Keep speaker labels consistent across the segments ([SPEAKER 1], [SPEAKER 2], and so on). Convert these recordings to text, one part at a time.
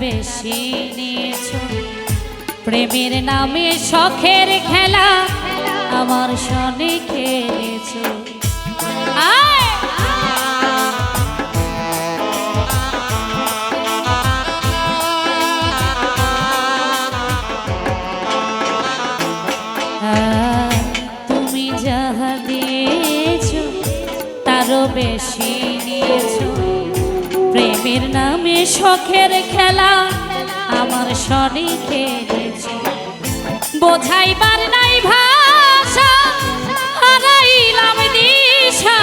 [SPEAKER 1] বেশি নিয়েছ প্রেমের নামে শখের খেলা আমার সনে খেলেছ! তুমি যাহা দিয়েছ তারও বেশি প্রেমের নামে শখের খেলা আমার শনি খেলেছ। বোঝাইবার নাই ভাষা, হারাইলাম দিশা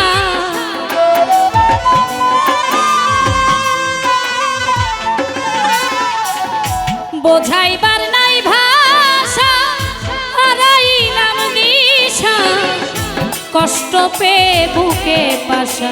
[SPEAKER 1] বোঝাইবার নাই ভাষা, হারাইলাম দিশা কষ্ট পেয়ে বুকে পাশা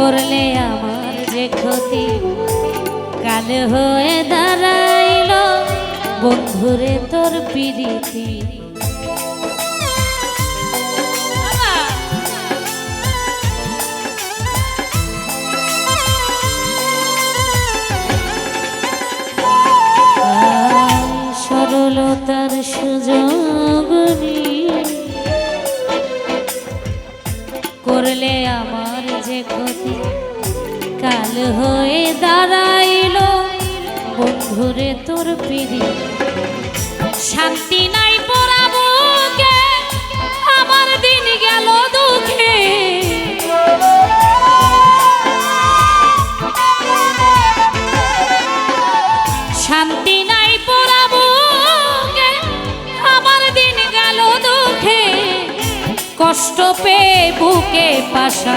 [SPEAKER 1] করলে আমার যে ক্ষতি? কাল হয়ে দাঁড়াইল বন্ধুরে তোর পিরিতি। হয়ে দাঁড়াইল। বন্ধুরে তোর পিড়ি। শান্তি নাই পড়াবুকে আমার দিন গেল দুঃখে। শান্তি নাই পড়াবুকে আমার দিন গেল দুঃখে। কষ্ট পেয়ে বুকে পাশা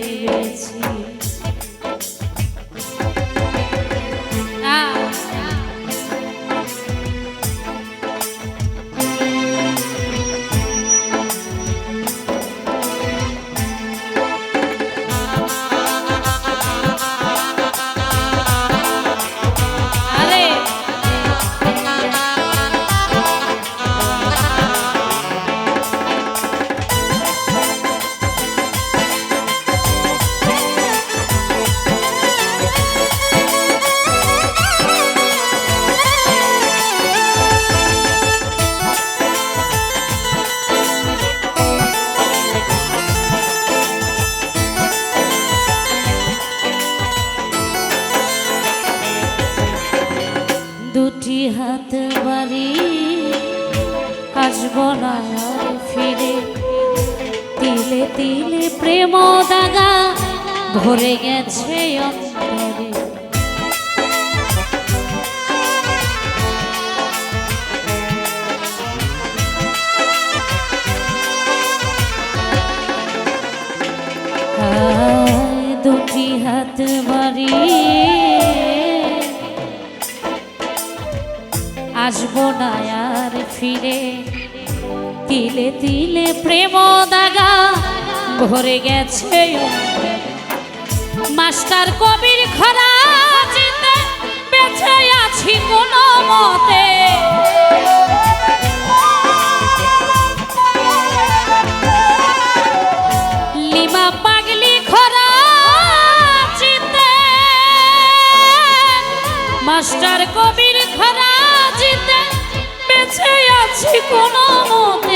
[SPEAKER 1] আসব না ফিরে। তিলে তিলে প্রেম দাগা ভরে গেছে অন্তরে। প্রেম দাগা ভরে গেছে মাস্টার কবির খরা চিনতে বেঁচে আছি কোনো মতে। মাস্টার কবির খরা জিতে বেঁচে আছি কোনো মতে।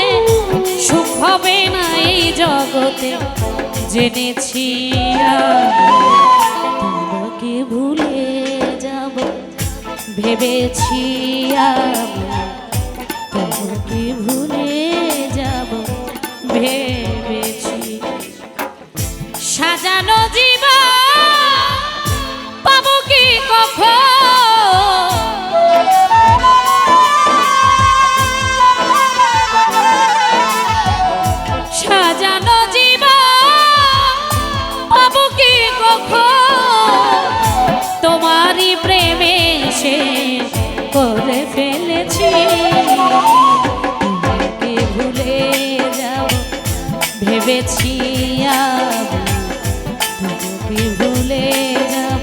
[SPEAKER 1] হবে না এই জগতে। জেনেছি তোমাকে ভুলে যাব ভেবেছি তোমাকে ভুলে ভেবেছি আমি ভুলে যাব